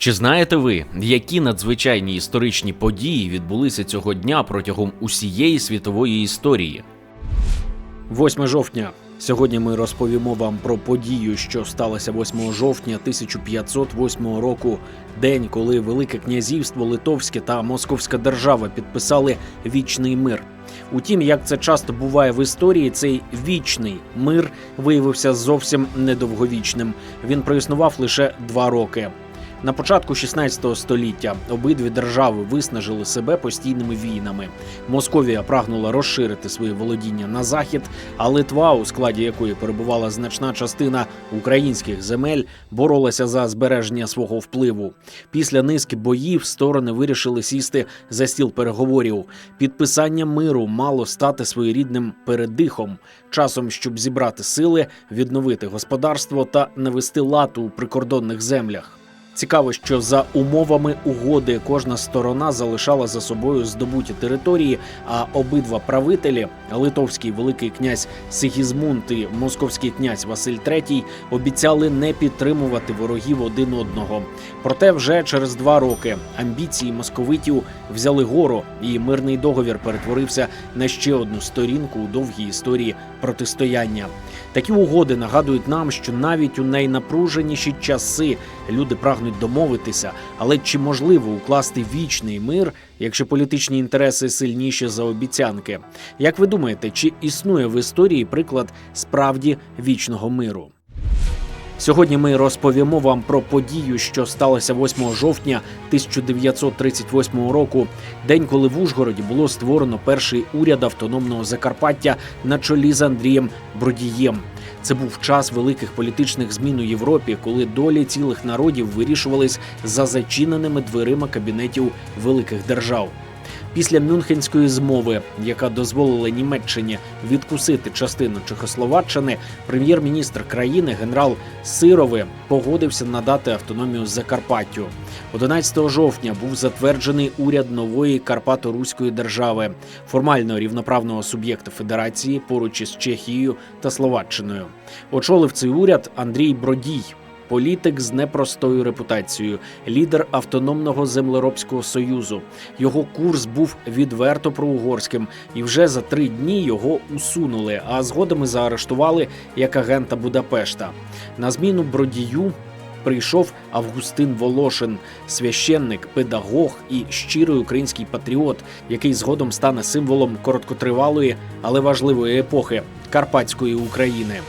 Чи знаєте ви, які надзвичайні історичні події відбулися цього дня протягом усієї світової історії? 8 жовтня. Сьогодні ми розповімо вам про подію, що сталося 8 жовтня 1508 року, день, коли Велике князівство Литовське та Московська держава підписали вічний мир. Утім, як це часто буває в історії, цей вічний мир виявився зовсім недовговічним. Він проіснував лише два роки. На початку 16 століття обидві держави виснажили себе постійними війнами. Московія прагнула розширити свої володіння на захід, а Литва, у складі якої перебувала значна частина українських земель, боролася за збереження свого впливу. Після низки боїв сторони вирішили сісти за стіл переговорів. Підписання миру мало стати своєрідним передихом, часом, щоб зібрати сили, відновити господарство та навести лад у прикордонних землях. Цікаво, що за умовами угоди кожна сторона залишала за собою здобуті території, а обидва правителі литовський великий князь Сигізмунд і московський князь Василь III обіцяли не підтримувати ворогів один одного. Проте вже через два роки амбіції московитів взяли гору, і мирний договір перетворився на ще одну сторінку у довгій історії протистояння. Такі угоди нагадують нам, що навіть у найнапруженіші часи люди прагнуть домовитися, але чи можливо укласти вічний мир, якщо політичні інтереси сильніші за обіцянки? Як ви думаєте, чи існує в історії приклад справді вічного миру? Сьогодні ми розповімо вам про подію, що сталося 8 жовтня 1938 року, день, коли в Ужгороді було створено перший уряд автономного Закарпаття на чолі з Андрієм Бродієм. Це був час великих політичних змін у Європі, коли долі цілих народів вирішувались за зачиненими дверима кабінетів великих держав. Після Мюнхенської змови, яка дозволила Німеччині відкусити частину Чехословаччини, прем'єр-міністр країни генерал Сирови погодився надати автономію Закарпаттю. 11 жовтня був затверджений уряд нової Карпато-Руської держави, формально рівноправного суб'єкта федерації поруч із Чехією та Словаччиною. Очолив цей уряд Андрій Бродій. Політик з непростою репутацією, лідер автономного землеробського союзу. Його курс був відверто проугорським, і вже за три дні його усунули, а згодом і заарештували як агента Будапешта. На зміну бродію. Прийшов Августин Волошин, священник, педагог і щирий український патріот, який згодом стане символом короткотривалої, але важливої епохи Карпатської України.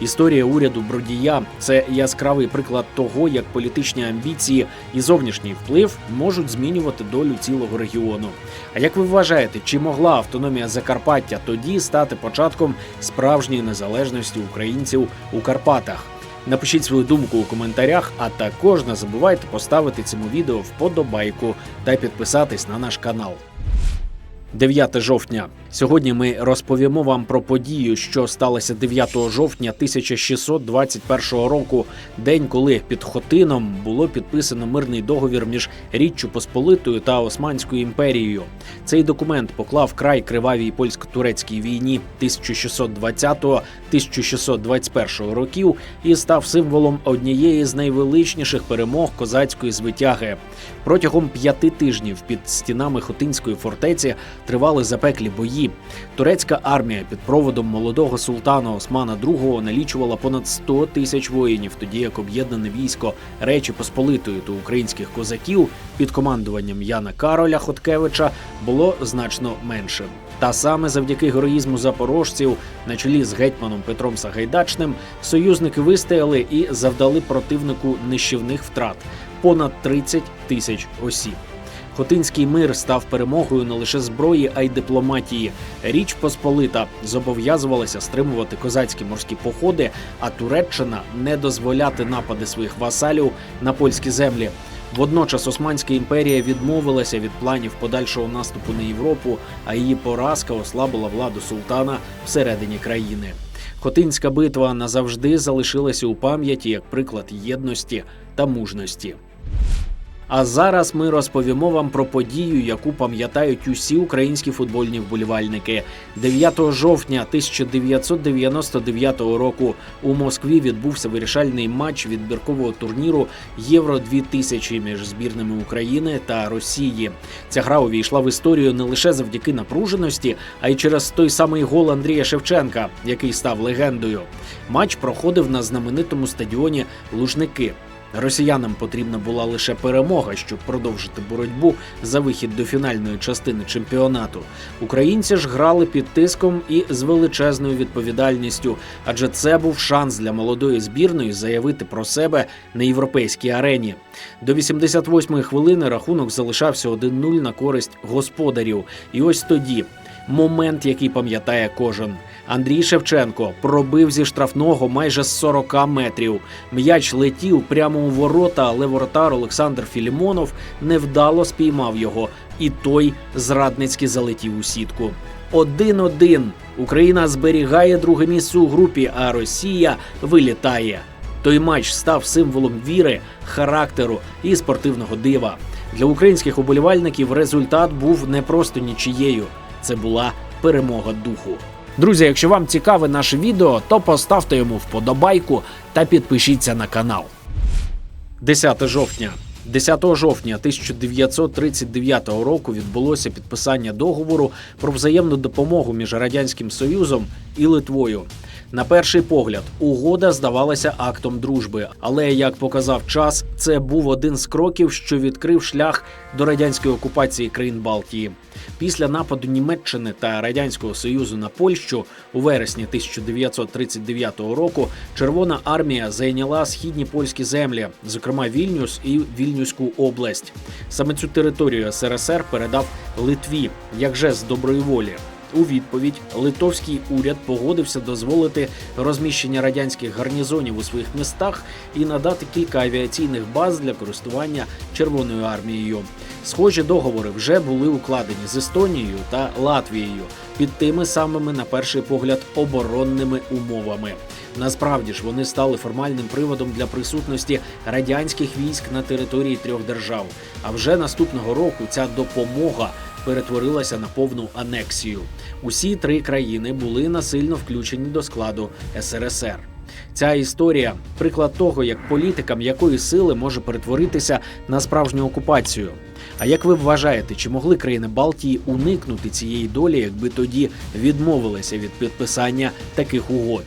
Історія уряду Бродія це яскравий приклад того, як політичні амбіції і зовнішній вплив можуть змінювати долю цілого регіону. А як ви вважаєте, чи могла автономія Закарпаття тоді стати початком справжньої незалежності українців у Карпатах? Напишіть свою думку у коментарях, а також не забувайте поставити цьому відео вподобайку та підписатись на наш канал. 9 жовтня. Сьогодні ми розповімо вам про подію, що сталося 9 жовтня 1621 року, день, коли під Хотином було підписано мирний договір між Річчю Посполитою та Османською імперією. Цей документ поклав край кривавій польсько-турецькій війні 1620-1621 років і став символом однієї з найвеличніших перемог козацької звитяги. Протягом п'яти тижнів під стінами Хотинської фортеці тривали запеклі бої. Турецька армія під проводом молодого султана Османа II налічувала понад 100 тисяч воїнів, тоді як об'єднане військо Речі Посполитої та українських козаків під командуванням Яна Кароля Хоткевича було значно менше. Та саме завдяки героїзму запорожців, на чолі з гетьманом Петром Сагайдачним, союзники вистояли і завдали противнику нищівних втрат понад 30 тисяч осіб. Хотинський мир став перемогою не лише зброї, а й дипломатії. Річ Посполита зобов'язувалася стримувати козацькі морські походи, а Туреччина не дозволяти напади своїх васалів на польські землі. Водночас Османська імперія відмовилася від планів подальшого наступу на Європу, а її поразка ослабила владу султана всередині країни. Хотинська битва назавжди залишилася у пам'яті як приклад єдності та мужності. А зараз ми розповімо вам про подію, яку пам'ятають усі українські футбольні вболівальники. 9 жовтня 1999 року у Москві відбувся вирішальний матч відбіркового турніру Євро 2000 між збірними України та Росії. Ця гра увійшла в історію не лише завдяки напруженості, а й через той самий гол Андрія Шевченка, який став легендою. Матч проходив на знаменитому стадіоні Лужники. Росіянам потрібна була лише перемога, щоб продовжити боротьбу за вихід до фінальної частини чемпіонату. Українці ж грали під тиском і з величезною відповідальністю, адже це був шанс для молодої збірної заявити про себе на європейській арені. До 88-ї хвилини рахунок залишався 1-0 на користь господарів. І ось тоді момент, який пам'ятає кожен. Андрій Шевченко пробив зі штрафного майже з 40 метрів. М'яч летів прямо у ворота, але воротар Олександр Філімонов невдало спіймав його, і той зрадницьки залетів у сітку. Один-один. Україна зберігає друге місце у групі, а Росія вилітає. Той матч став символом віри, характеру і спортивного дива. Для українських уболівальників результат був не просто нічією. Це була перемога духу. Друзі, якщо вам цікаве наше відео, то поставте йому вподобайку та підпишіться на канал. 10 жовтня. 10 жовтня 1939 року відбулося підписання договору про взаємну допомогу між радянським союзом і Литвою. На перший погляд, угода здавалася актом дружби, але як показав час, це був один з кроків, що відкрив шлях до радянської окупації країн Балтії. Після нападу Німеччини та радянського союзу на Польщу у вересні 1939 року Червона армія зайняла східні польські землі, зокрема Вільнюс і Вільнюську область. Саме цю територію СРСР передав Литві як жест доброї волі. У відповідь литовський уряд погодився дозволити розміщення радянських гарнізонів у своїх містах і надати кілька авіаційних баз для користування Червоною армією. Схожі договори вже були укладені з Естонією та Латвією під тими самими, на перший погляд, оборонними умовами. Насправді ж вони стали формальним приводом для присутності радянських військ на території трьох держав. А вже наступного року ця допомога перетворилася на повну анексію. Усі три країни були насильно включені до складу СРСР. Ця історія приклад того, як політика м'якої сили може перетворитися на справжню окупацію. А як ви вважаєте, чи могли країни Балтії уникнути цієї долі, якби тоді відмовилися від підписання таких угод?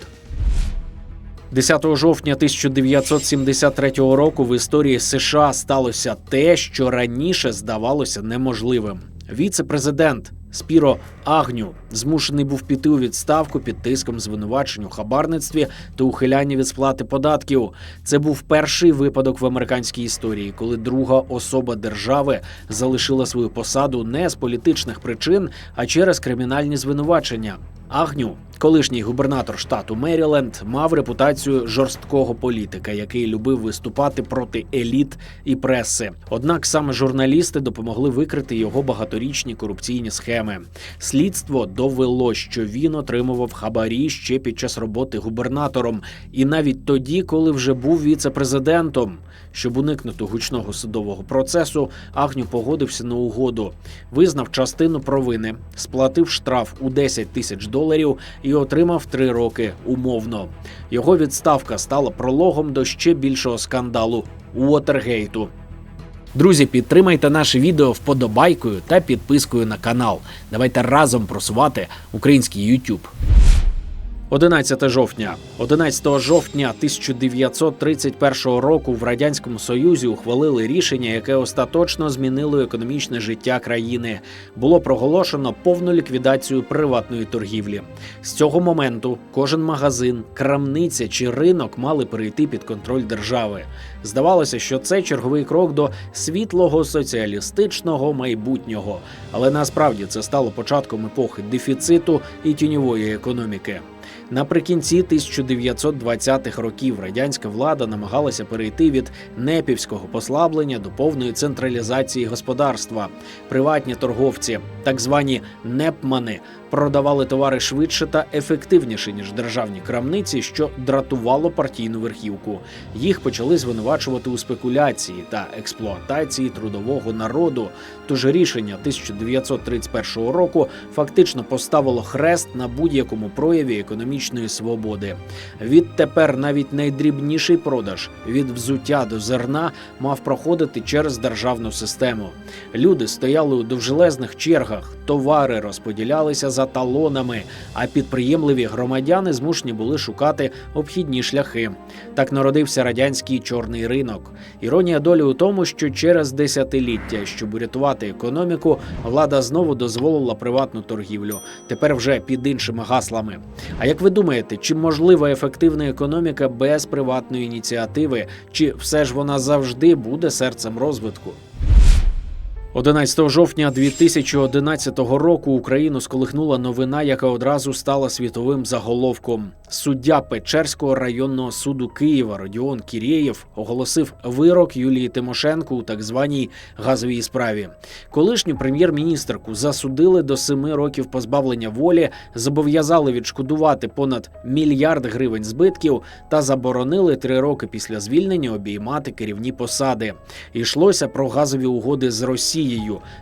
10 жовтня 1973 року в історії США сталося те, що раніше здавалося неможливим. Віце-президент Спіро Агню змушений був піти у відставку під тиском звинувачень у хабарництві та ухилянні від сплати податків. Це був перший випадок в американській історії, коли друга особа держави залишила свою посаду не з політичних причин, а через кримінальні звинувачення. Агню, колишній губернатор штату Меріленд, мав репутацію жорсткого політика, який любив виступати проти еліт і преси. Однак саме журналісти допомогли викрити його багаторічні корупційні схеми. Слідство довело, що він отримував хабарі ще під час роботи губернатором, і навіть тоді, коли вже був віце-президентом. Щоб уникнути гучного судового процесу, Агню погодився на угоду, визнав частину провини, сплатив штраф у 10 тисяч доларів і отримав три роки умовно. Його відставка стала прологом до ще більшого скандалу Уотергейту. Друзі, підтримайте наше відео вподобайкою та підпискою на канал. Давайте разом просувати український YouTube. 11 жовтня. 11 жовтня 1931 року в радянському союзі ухвалили рішення, яке остаточно змінило економічне життя країни. Було проголошено повну ліквідацію приватної торгівлі. З цього моменту кожен магазин, крамниця чи ринок мали перейти під контроль держави. Здавалося, що це черговий крок до світлого соціалістичного майбутнього, але насправді це стало початком епохи дефіциту і тіньової економіки. Наприкінці 1920-х років радянська влада намагалася перейти від непівського послаблення до повної централізації господарства. Приватні торговці, так звані непмани, продавали товари швидше та ефективніше ніж державні крамниці, що дратувало партійну верхівку. Їх почали звинувачувати у спекуляції та експлуатації трудового народу. Тож рішення 1931 року фактично поставило хрест на будь-якому прояві економічної свободи. Відтепер навіть найдрібніший продаж від взуття до зерна мав проходити через державну систему. Люди стояли у довжелезних чергах, товари розподілялися за талонами, а підприємливі громадяни змушені були шукати обхідні шляхи. Так народився радянський чорний ринок. Іронія долі у тому, що через десятиліття, щоб урятувати економіку, влада знову дозволила приватну торгівлю. Тепер вже під іншими гаслами. А як ви думаєте, чи можлива ефективна економіка без приватної ініціативи, чи все ж вона завжди буде серцем розвитку? 11 жовтня 2011 року Україну сколихнула новина, яка одразу стала світовим заголовком. Суддя Печерського районного суду Києва Родіон Кірєєв оголосив вирок Юлії Тимошенко у так званій газовій справі. Колишню прем'єр-міністрку засудили до семи років позбавлення волі, зобов'язали відшкодувати понад мільярд гривень збитків та заборонили три роки після звільнення обіймати керівні посади. Йшлося про газові угоди з Росією,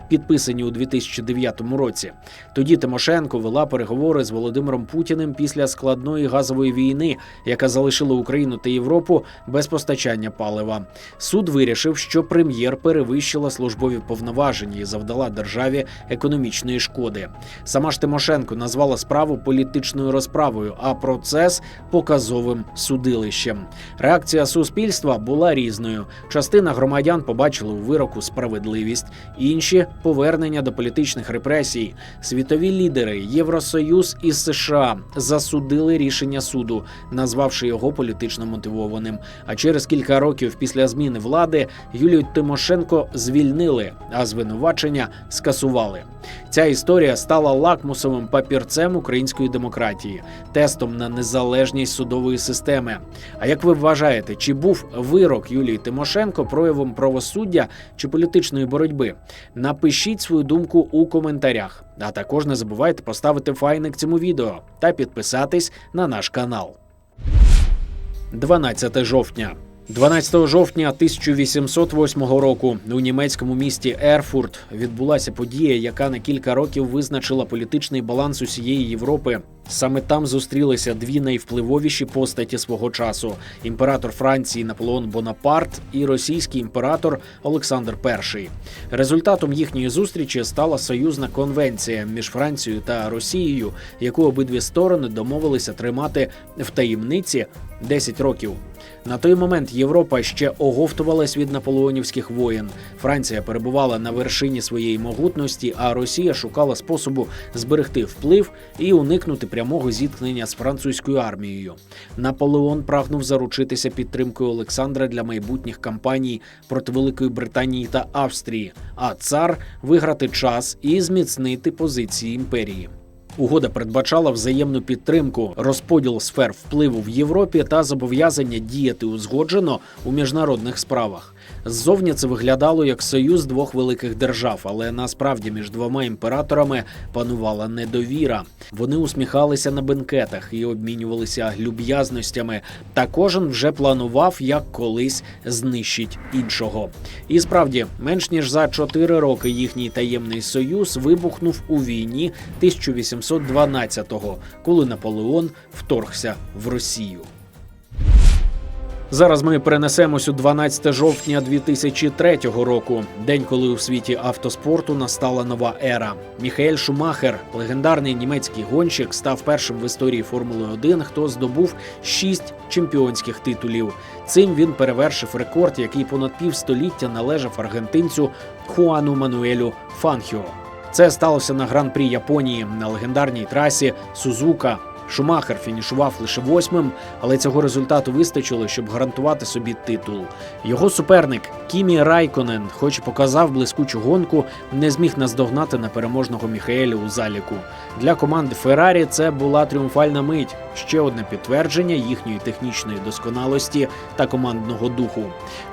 підписані у 2009 році. Тоді Тимошенко вела переговори з Володимиром Путіним після складної газової війни, яка залишила Україну та Європу без постачання палива. Суд вирішив, що прем'єр перевищила службові повноваження і завдала державі економічної шкоди. Сама ж Тимошенко назвала справу політичною розправою, а процес показовим судилищем. Реакція суспільства була різною. Частина громадян побачили у вироку справедливість, інші повернення до політичних репресій. Світові лідери Євросоюз і США засудили рішення суду, назвавши його політично мотивованим. А через кілька років після зміни влади Юлію Тимошенко звільнили, а звинувачення скасували. Ця історія стала лакмусовим папірцем української демократії, тестом на незалежність судової системи. А як ви вважаєте, чи був вирок Юлії Тимошенко проявом правосуддя чи політичної боротьби? Напишіть свою думку у коментарях. А також не забувайте поставити файник цьому відео та підписатись на наш канал. 12 жовтня. 12 жовтня 1808 року у німецькому місті Ерфурт відбулася подія, яка на кілька років визначила політичний баланс усієї Європи. Саме там зустрілися дві найвпливовіші постаті свого часу: імператор Франції Наполеон Бонапарт і російський імператор Олександр І. Результатом їхньої зустрічі стала союзна конвенція між Францією та Росією, яку обидві сторони домовилися тримати в таємниці 10 років. На той момент Європа ще оговтувалась від наполеонівських воєн. Франція перебувала на вершині своєї могутності, а Росія шукала способу зберегти вплив і уникнути прямого зіткнення з французькою армією. Наполеон прагнув заручитися підтримкою Олександра для майбутніх кампаній проти Великої Британії та Австрії, а цар виграти час і зміцнити позиції імперії. Угода передбачала взаємну підтримку, розподіл сфер впливу в Європі та зобов'язання діяти узгоджено у міжнародних справах. Ззовні це виглядало як союз двох великих держав, але насправді між двома імператорами панувала недовіра. Вони усміхалися на бенкетах і обмінювалися люб'язностями. Та кожен вже планував, як колись знищить іншого. І справді, менш ніж за чотири роки їхній таємний союз вибухнув у війні 1812-го, коли Наполеон вторгся в Росію. Зараз ми перенесемось у 12 жовтня 2003 року, день, коли у світі автоспорту настала нова ера. Міхаель Шумахер, легендарний німецький гонщик, став першим в історії Формули 1, хто здобув шість чемпіонських титулів. Цим він перевершив рекорд, який понад півстоліття належав аргентинцю Хуану Мануелю Фанхіо. Це сталося на гран-прі Японії на легендарній трасі Сузука. Шумахер фінішував лише восьмим, але цього результату вистачило, щоб гарантувати собі титул. Його суперник Кімі Райконен, хоч і показав блискучу гонку, не зміг наздогнати на переможного Міхаеля у заліку. Для команди Феррарі це була тріумфальна мить, ще одне підтвердження їхньої технічної досконалості та командного духу.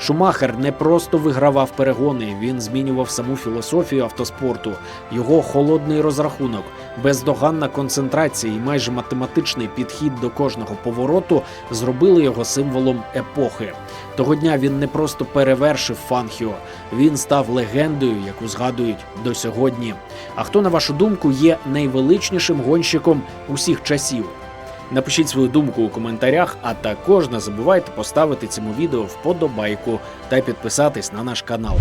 Шумахер не просто вигравав перегони, він змінював саму філософію автоспорту, його холодний розрахунок, бездоганна концентрація і майже математичний підхід до кожного повороту зробили його символом епохи. Того дня він не просто перевершив Фанхіо, він став легендою, яку згадують до сьогодні. А хто, на вашу думку, є найвеличнішим гонщиком усіх часів? Напишіть свою думку у коментарях, а також не забувайте поставити цьому відео вподобайку та підписатись на наш канал.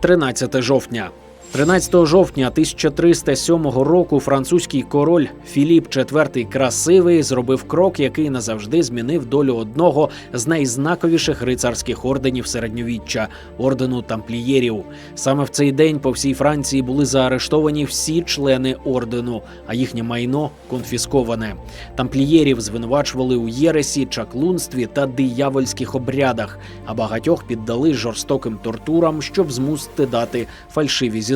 13 жовтня. 13 жовтня 1307 року французький король Філіп IV красивий зробив крок, який назавжди змінив долю одного з найзнаковіших рицарських орденів середньовіччя ордену тамплієрів. Саме в цей день по всій Франції були заарештовані всі члени ордену, а їхнє майно конфісковане. Тамплієрів звинувачували у єресі, чаклунстві та диявольських обрядах, а багатьох піддали жорстоким тортурам, щоб змусити дати фальшиві зізнання.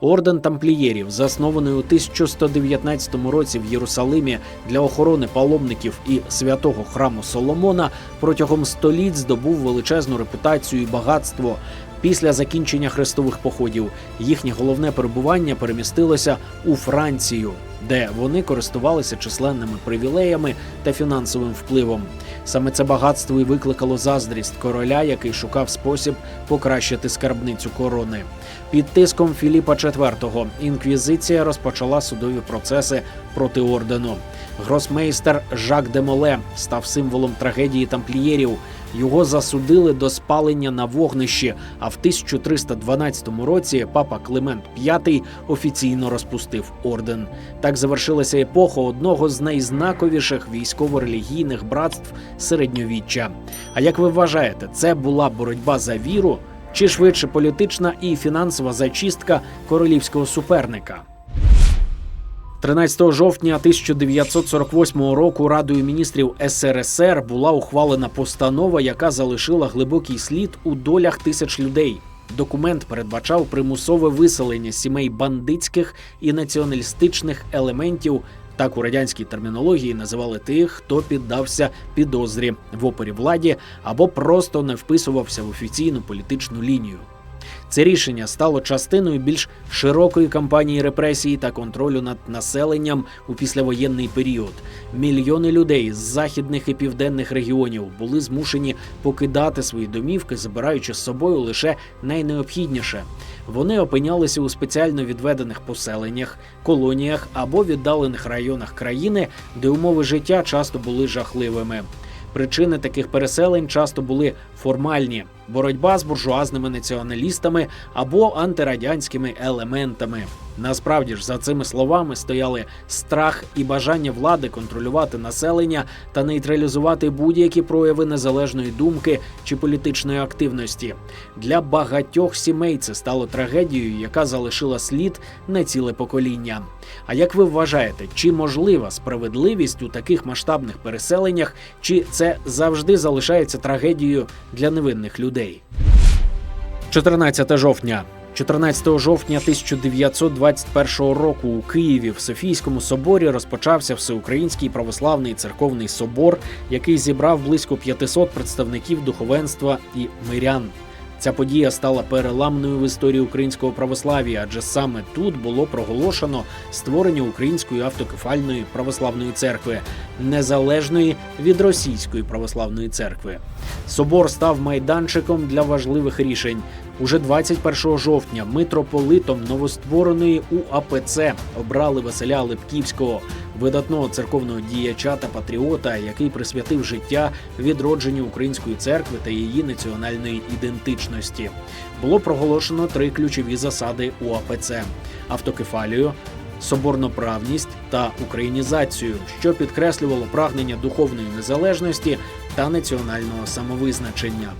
Орден тамплієрів, заснований у 1119 році в Єрусалимі для охорони паломників і святого храму Соломона, протягом століть здобув величезну репутацію і багатство. Після закінчення хрестових походів їхнє головне перебування перемістилося у Францію, де вони користувалися численними привілеями та фінансовим впливом. Саме це багатство і викликало заздрість короля, який шукав спосіб покращити скарбницю корони. Під тиском Філіпа IV інквізиція розпочала судові процеси проти ордену. Гросмейстер Жак де Моле став символом трагедії тамплієрів. Його засудили до спалення на вогнищі. А в 1312 році папа Климент V офіційно розпустив орден. Так завершилася епоха одного з найзнаковіших військово-релігійних братств середньовіччя. А як ви вважаєте, це була боротьба за віру? Чи швидше політична і фінансова зачистка королівського суперника? 13 жовтня 1948 року Радою міністрів СРСР була ухвалена постанова, яка залишила глибокий слід у долях тисяч людей. Документ передбачав примусове виселення сімей бандитських і націоналістичних елементів. Так у радянській термінології називали тих, хто піддався підозрі в опорі владі або просто не вписувався в офіційну політичну лінію. Це рішення стало частиною більш широкої кампанії репресії та контролю над населенням у післявоєнний період. Мільйони людей з західних і південних регіонів були змушені покидати свої домівки, забираючи з собою лише найнеобхідніше. Вони опинялися у спеціально відведених поселеннях, колоніях або віддалених районах країни, де умови життя часто були жахливими. Причини таких переселень часто були формальні: боротьба з буржуазними націоналістами або антирадянськими елементами. Насправді ж за цими словами стояли страх і бажання влади контролювати населення та нейтралізувати будь-які прояви незалежної думки чи політичної активності. Для багатьох сімей це стало трагедією, яка залишила слід на ціле покоління. А як ви вважаєте, чи можлива справедливість у таких масштабних переселеннях, чи це завжди залишається трагедією для невинних людей? 14 жовтня. 14 жовтня 1921 року у Києві в Софійському соборі розпочався Всеукраїнський православний церковний собор, який зібрав близько 500 представників духовенства і мирян. Ця подія стала переламною в історії українського православ'я, адже саме тут було проголошено створення української автокефальної православної церкви, незалежної від російської православної церкви. Собор став майданчиком для важливих рішень. Уже 21 жовтня митрополитом новоствореної УАПЦ обрали Василя Липківського, видатного церковного діяча та патріота, який присвятив життя відродженню української церкви та її національної ідентичності. Було проголошено три ключові засади УАПЦ: автокефалію. Соборноправність та українізацію, що підкреслювало прагнення духовної незалежності та національного самовизначення.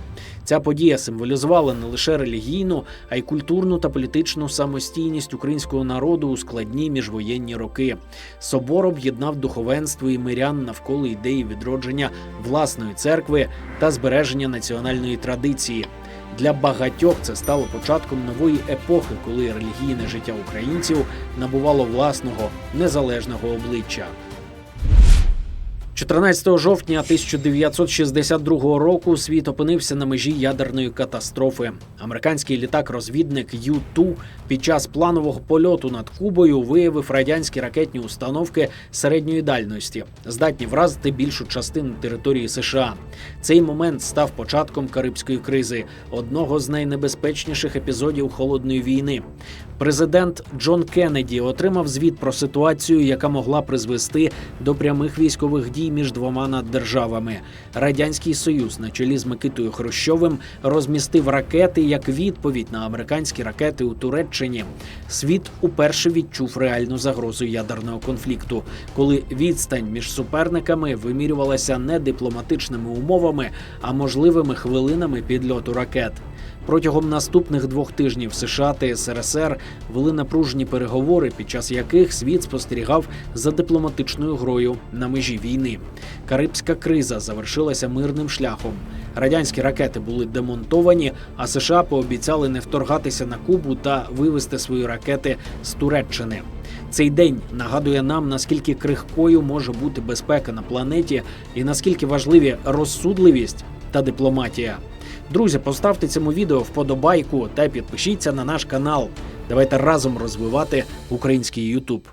Ця подія символізувала не лише релігійну, а й культурну та політичну самостійність українського народу у складні міжвоєнні роки. Собор об'єднав духовенство і мирян навколо ідеї відродження власної церкви та збереження національної традиції. Для багатьох це стало початком нової епохи, коли релігійне життя українців набувало власного незалежного обличчя. 14 жовтня 1962 року світ опинився на межі ядерної катастрофи. Американський літак-розвідник Ю-2 під час планового польоту над Кубою виявив радянські ракетні установки середньої дальності, здатні вразити більшу частину території США. Цей момент став початком Карибської кризи, одного з найнебезпечніших епізодів холодної війни. Президент Джон Кеннеді отримав звіт про ситуацію, яка могла призвести до прямих військових дій між двома наддержавами. Радянський Союз на чолі з Микитою Хрущовим розмістив ракети як відповідь на американські ракети у Туреччині. Світ уперше відчув реальну загрозу ядерного конфлікту, коли відстань між суперниками вимірювалася не дипломатичними умовами, а можливими хвилинами підльоту ракет. Протягом наступних двох тижнів США та СРСР вели напружені переговори, під час яких світ спостерігав за дипломатичною грою на межі війни. Карибська криза завершилася мирним шляхом. Радянські ракети були демонтовані, а США пообіцяли не вторгатися на Кубу та вивести свої ракети з Туреччини. Цей день нагадує нам, наскільки крихкою може бути безпека на планеті і наскільки важливі розсудливість та дипломатія. Друзі, поставте цьому відео вподобайку та підпишіться на наш канал. Давайте разом розвивати український Ютуб.